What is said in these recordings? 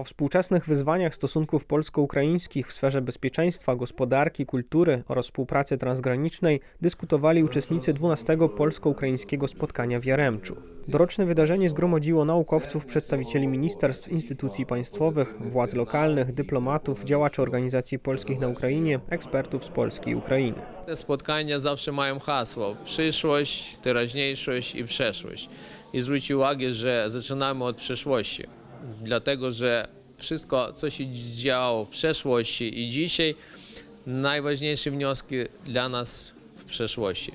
O współczesnych wyzwaniach stosunków polsko-ukraińskich w sferze bezpieczeństwa, gospodarki, kultury oraz współpracy transgranicznej dyskutowali uczestnicy 12 polsko-ukraińskiego spotkania w Jaremczu. Doroczne wydarzenie zgromadziło naukowców, przedstawicieli ministerstw, instytucji państwowych, władz lokalnych, dyplomatów, działaczy organizacji polskich na Ukrainie, ekspertów z Polski i Ukrainy. Te spotkania zawsze mają hasło przyszłość, teraźniejszość i przeszłość. I zwróćcie uwagę, że zaczynamy od przeszłości, dlatego że wszystko, co się działo w przeszłości i dzisiaj, najważniejsze wnioski dla nas w przeszłości.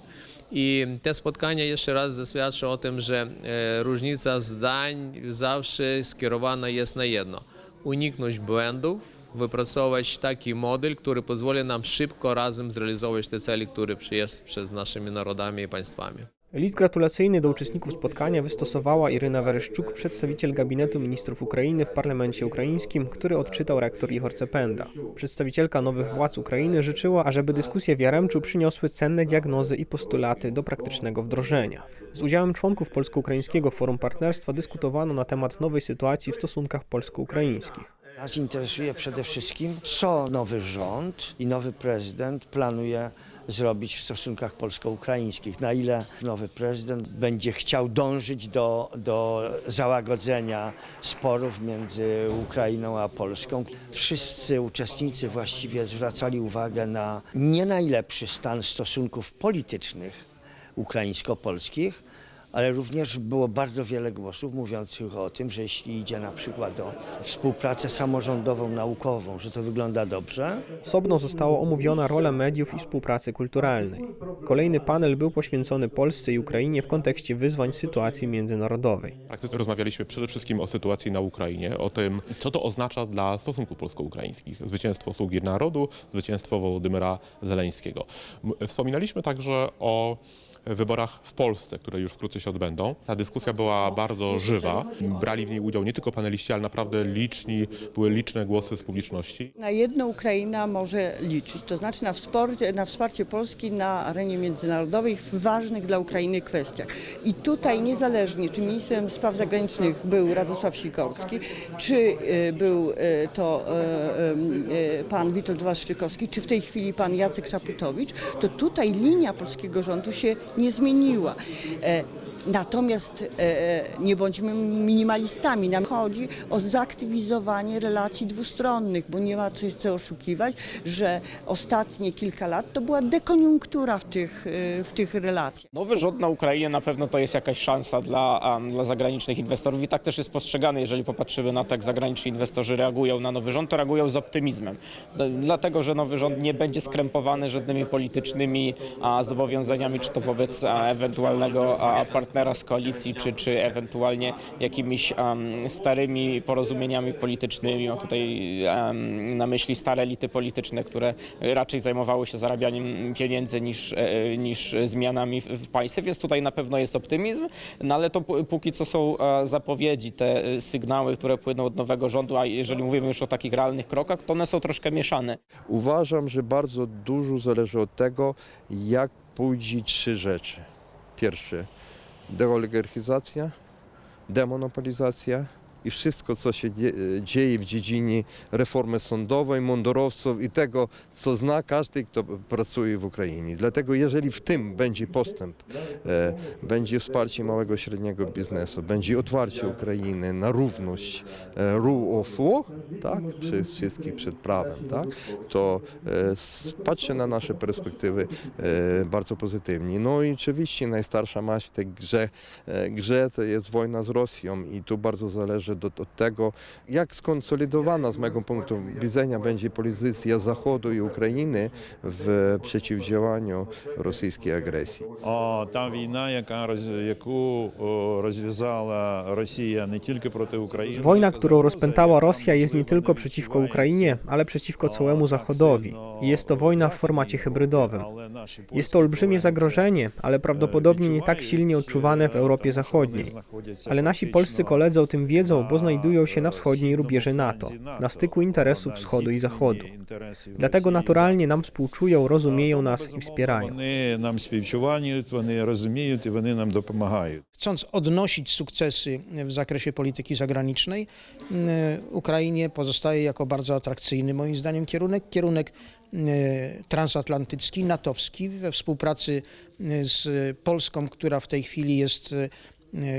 I te spotkania jeszcze raz zaświadczą o tym, że e, różnica zdań zawsze skierowana jest na jedno. Uniknąć błędów, wypracować taki model, który pozwoli nam szybko razem zrealizować te cele, które jest przez naszymi narodami i państwami. List gratulacyjny do uczestników spotkania wystosowała Iryna Wereszczuk, przedstawiciel gabinetu ministrów Ukrainy w parlamencie ukraińskim, który odczytał rektor Ihor Cependa. Przedstawicielka nowych władz Ukrainy życzyła, ażeby dyskusje w Jaremczu przyniosły cenne diagnozy i postulaty do praktycznego wdrożenia. Z udziałem członków Polsko-Ukraińskiego Forum Partnerstwa dyskutowano na temat nowej sytuacji w stosunkach polsko-ukraińskich. Nas interesuje przede wszystkim, co nowy rząd i nowy prezydent planuje zrobić w stosunkach polsko-ukraińskich. Na ile nowy prezydent będzie chciał dążyć do, do załagodzenia sporów między Ukrainą a Polską. Wszyscy uczestnicy właściwie zwracali uwagę na nie najlepszy stan stosunków politycznych ukraińsko-polskich, ale również było bardzo wiele głosów mówiących o tym, że jeśli idzie na przykład o współpracę samorządową, naukową, że to wygląda dobrze, Osobno została omówiona rola mediów i współpracy kulturalnej. Kolejny panel był poświęcony Polsce i Ukrainie w kontekście wyzwań sytuacji międzynarodowej. W praktyce rozmawialiśmy przede wszystkim o sytuacji na Ukrainie, o tym, co to oznacza dla stosunków polsko-ukraińskich. Zwycięstwo sługi narodu, zwycięstwo Wołodymyra Zeleńskiego. Wspominaliśmy także o wyborach w Polsce, które już wkrótce się odbędą. Ta dyskusja była bardzo żywa. Brali w niej udział nie tylko paneliści, ale naprawdę liczni, były liczne głosy z publiczności. Na jedno Ukraina może liczyć, to znaczy na, wsparcie, na wsparcie Polski na arenie międzynarodowej w ważnych dla Ukrainy kwestiach. I tutaj niezależnie, czy ministrem spraw zagranicznych był Radosław Sikorski, czy y, był y, to y, pan Witold Waszczykowski, czy w tej chwili pan Jacek Czaputowicz, to tutaj linia polskiego rządu się nie zmieniła. E, Natomiast e, nie bądźmy minimalistami. Nam chodzi o zaktywizowanie relacji dwustronnych, bo nie ma co się oszukiwać, że ostatnie kilka lat to była dekoniunktura w tych, e, w tych relacjach. Nowy rząd na Ukrainie na pewno to jest jakaś szansa dla, um, dla zagranicznych inwestorów i tak też jest postrzegane, jeżeli popatrzymy na to, jak zagraniczni inwestorzy reagują na nowy rząd, to reagują z optymizmem. Dlatego, że nowy rząd nie będzie skrępowany żadnymi politycznymi a, zobowiązaniami, czy to wobec a, ewentualnego a, partnera z koalicji, czy, czy ewentualnie jakimiś um, starymi porozumieniami politycznymi. Mam tutaj um, na myśli stare elity polityczne, które raczej zajmowały się zarabianiem pieniędzy niż, e, niż zmianami w, państwie, więc tutaj na pewno jest optymizm, no ale to póki co są e, zapowiedzi, te e, sygnały, które płyną od nowego rządu, a jeżeli mówimy już o takich realnych krokach, to one są troszkę mieszane. Uważam, że bardzo dużo zależy od tego, jak pójdzie trzy rzeczy. Pierwsze, deoligarchizacja, demonopolizacja i wszystko, co się dzie- dzieje w dziedzinie reformy sądowej, mundurowców i tego, co zna każdy, kto pracuje w Ukrainie. Dlatego jeżeli w tym będzie postęp, e, będzie wsparcie małego i średniego biznesu, będzie otwarcie Ukrainy na równość, e, rule of law, tak, przy wszystkich przed prawem, tak, to e, patrzę na nasze perspektywy bardzo pozytywnie. No i oczywiście najstarsza maść w tej grze, grze to jest wojna z Rosją i tu bardzo zależy zależy od, od tego, jak skonsolidowana z mojego punktu widzenia będzie pozycja Zachodu i Ukrainy w przeciwdziałaniu rosyjskiej agresji. O, ta wojna, jaka, jaką e, rozwiązała Rosja nie tylko protiv Ukrainy. Wojna, którą rozpętała Rosja jest nie tylko przeciwko Ukrainie, ale przeciwko całemu tak, Zachodowi. No, jest to wojna w formacie hybrydowym. Jest to olbrzymie zagrożenie, ale prawdopodobnie nie tak silnie odczuwane w e, Europie Zachodniej. Ale nasi polscy no. koledzy o tym wiedzą, bo znajdują się na wschodniej rubieży NATO, na styku interesów wschodu i zachodu. Dlatego naturalnie nam współczują, rozumieją nas i wspierają. nam rozumieją i nam pomagają. Chcąc odnosić sukcesy w zakresie polityki zagranicznej, mm, Ukrainie pozostaje jako bardzo atrakcyjny moim zdaniem kierunek, kierunek mm, transatlantycki, natowski we współpracy mm, z Polską, która w tej chwili jest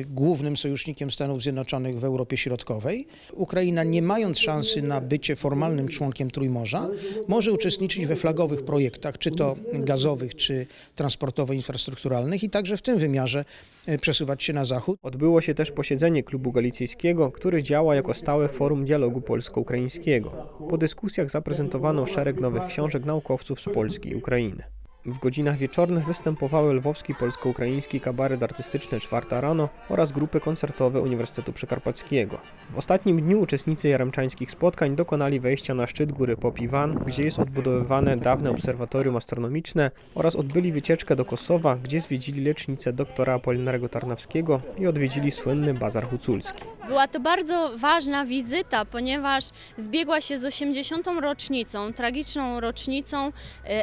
głównym sojusznikiem Stanów Zjednoczonych w Europie Środkowej. Ukraina, nie mając szansy na bycie formalnym członkiem Trójmorza, może uczestniczyć we flagowych projektach, czy to gazowych, czy transportowo-infrastrukturalnych i także w tym wymiarze e, przesuwać się na zachód. Odbyło się też posiedzenie Klubu Galicyjskiego, który działa jako stałe forum dialogu polsko-ukraińskiego. Po dyskusjach zaprezentowano szereg nowych książek naukowców z Polski i Ukrainy. W godzinach wieczornych występowały lwowski polsko-ukraiński kabaret artystyczny Czwarta Rano oraz grupy koncertowe Uniwersytetu Przykarpackiego. W ostatnim dniu uczestnicy jaremczańskich spotkań dokonali wejścia na szczyt góry Popiwan, gdzie jest odbudowywane dawne obserwatorium astronomiczne oraz odbyli wycieczkę do Kosowa, gdzie zwiedzili lecznicę doktora Apolinarego Tarnawskiego i odwiedzili słynny bazar huculski. Była to bardzo ważna wizyta, ponieważ zbiegła się z 80. rocznicą, tragiczną rocznicą e,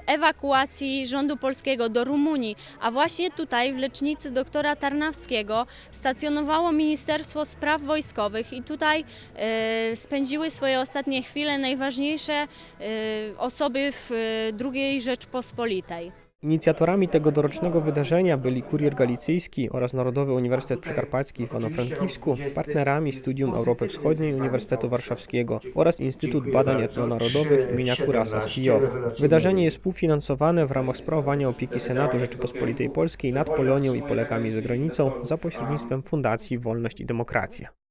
ewakuacji rządu polskiego do Rumunii, a właśnie tutaj w lecznicy doktora Tarnawskiego stacjonowało Ministerstwo Spraw Wojskowych i tutaj e, spędziły swoje ostatnie chwile najważniejsze e, osoby w e, II Rzeczpospolitej. Inicjatorami tego dorocznego wydarzenia byli Kurier Galicyjski oraz Narodowy Uniwersytet Przykarpacki w Ivano-Frankivsku, partnerami Studium Europy Wschodniej Uniwersytetu Warszawskiego oraz Instytut Badań Etnonarodowych imienia Kurasa z Kijowa. Wydarzenie jest współfinansowane w ramach sprawowania opieki Senatu Rzeczypospolitej Polskiej nad Polonią i Polakami za granicą za pośrednictwem Fundacji Wolność i Demokracja.